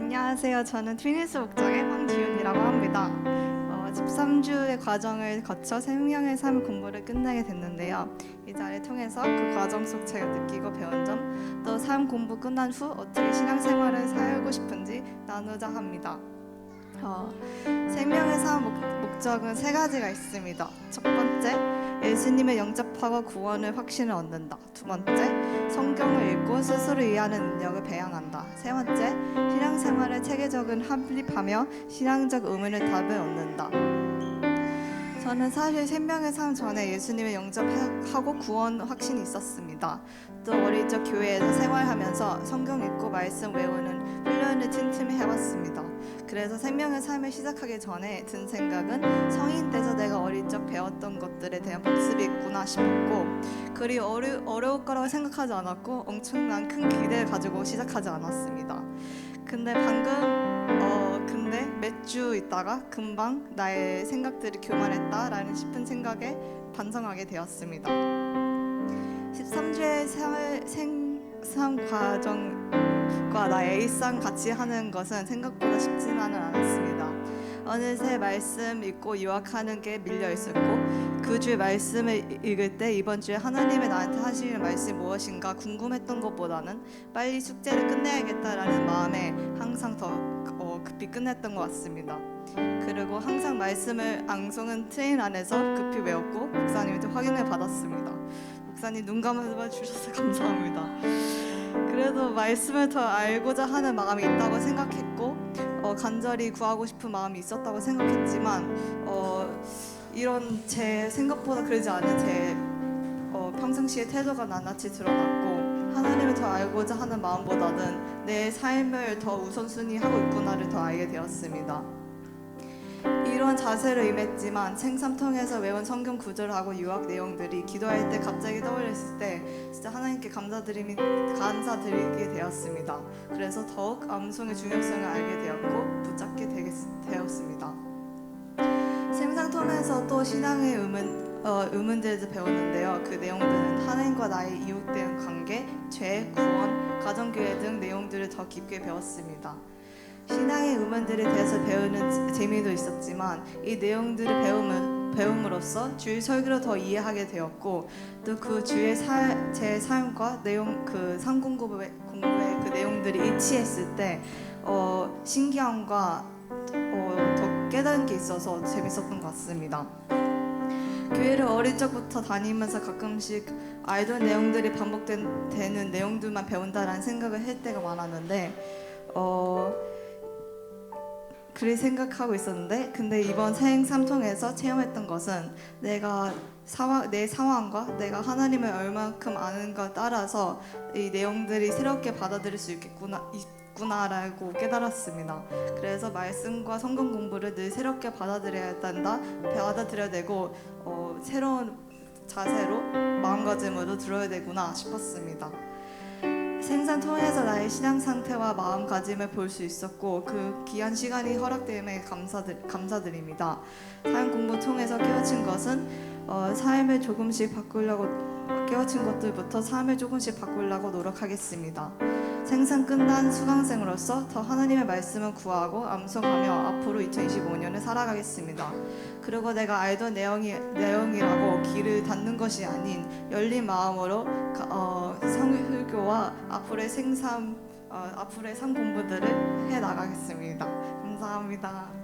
안녕하세요. 저는 트위니스 목적의 황지윤이라고 합니다. 어, 13주의 과정을 거쳐 생명의 삶 공부를 끝내게 됐는데요. 이 자리를 통해서 그 과정 속 제가 느끼고 배운 점, 또 삶 공부 끝난 후 어떻게 신앙생활을 살고 싶은지 나누자 합니다. 어, 생명의 삶 목, 목적은 세 가지가 있습니다. 첫 번째, 예수님을 영접하고 구원을 확신을 얻는다. 두 번째, 성경을 읽고 스스로 이해하는 능력을 배양한다. 세 번째, 신앙생활을 체계적인 합립하며 신앙적 의문을 답을 얻는다. 저는 사실 생명의 삶 전에 예수님을 영접하고 구원 확신이 있었습니다. 또 어릴 적 교회에서 생활하면서 성경 읽고 말씀 외우는 훈련을 틈틈이 해왔습니다. 그래서 생명의 삶을 시작하기 전에 든 생각은 성인 돼서 내가 어릴 적 배웠던 것들에 대한 복습이 있구나 싶었고 그리 어려, 어려울 거라고 생각하지 않았고 엄청난 큰 기대를 가지고 시작하지 않았습니다. 근데 방금 어 근데 몇 주 있다가 금방 나의 생각들이 교만했다라는 싶은 생각에 반성하게 되었습니다. 13주의 생활 생산 과정과 나의 일상 같이 하는 것은 생각보다 쉽지만은 않았습니다. 어느새 말씀 읽고 유학하는 게 밀려 있었고 그 주의 말씀을 읽을 때 이번 주에 하나님의 나한테 하시는 말씀이 무엇인가 궁금했던 것보다는 빨리 숙제를 끝내야겠다라는 마음에 항상 더 어, 급히 끝냈던 것 같습니다. 그리고 항상 말씀을 앙송은 트레인 안에서 급히 외웠고 목사님한테 확인을 받았습니다. 목사님 눈 감아 주셔서 감사합니다. 그래도 말씀을 더 알고자 하는 마음이 있다고 생각했고 어, 간절히 구하고 싶은 마음이 있었다고 생각했지만 어, 이런 제 생각보다 그러지 않은 제 어, 평상시의 태도가 낱낱이 드러났고 하나님을 더 알고자 하는 마음보다는 내 삶을 더 우선순위 하고 있구나를 더 알게 되었습니다. 이런 자세로 임했지만 생삼통에서 외운 성경 구절하고 유학 내용들이 기도할 때 갑자기 떠올렸을 때 진짜 하나님께 감사드림이 감사드리게 되었습니다. 그래서 더욱 암송의 중요성을 알게 되었고 붙잡게 되겠, 되었습니다. 생상통에서 또 신앙의 의문 어, 의문들을 배웠는데요. 그 내용들은 하나님과 나의 이웃된 관계, 죄, 구원, 가정교회 등 내용들을 더 깊게 배웠습니다. 신앙의 의문들에 대해서 배우는 재미도 있었지만 이 내용들을 배움을, 배움으로써 주의 설교를 더 이해하게 되었고 또 그 주의 살, 제 삶과 내용 그 상공 공부의 공부의 그 내용들이 일치했을 때 어, 신기함과 어, 더 깨달은 게 있어서 재밌었던 것 같습니다. 교회를 어릴 적부터 다니면서 가끔씩 알던 내용들이 반복되는 내용들만 배운다라는 생각을 할 때가 많았는데 어 그리 생각하고 있었는데 근데 이번 생삼통에서 체험했던 것은 내가 상황, 내 상황과 내가 하나님을 얼만큼 아는가 따라서 이 내용들이 새롭게 받아들일 수 있겠구나 있구나라고 깨달았습니다. 그래서 말씀과 성경 공부를 늘 새롭게 받아들여야 한다, 받아들여야 되고 어, 새로운 자세로 마음가짐으로 들어야 되구나 싶었습니다. 생산 통해서 나의 신앙 상태와 마음가짐을 볼 수 있었고 그 귀한 시간이 허락됨에 감사드, 감사드립니다. 삶 공부 통해서 깨우친 것은 어, 삶을 조금씩 바꾸려고 깨우친 것들부터 삶을 조금씩 바꾸려고 노력하겠습니다. 생산 끝난 수강생으로서 더 하나님의 말씀을 구하고 암송하며 앞으로 2025년을 살아가겠습니다. 그리고 내가 알던 내용이 내용이라고 귀를 닫는 것이 아닌 열린 마음으로 가- 어, 성 앞으로의 생삼 어, 앞으로의 삶 공부들을 해 나가겠습니다. 감사합니다.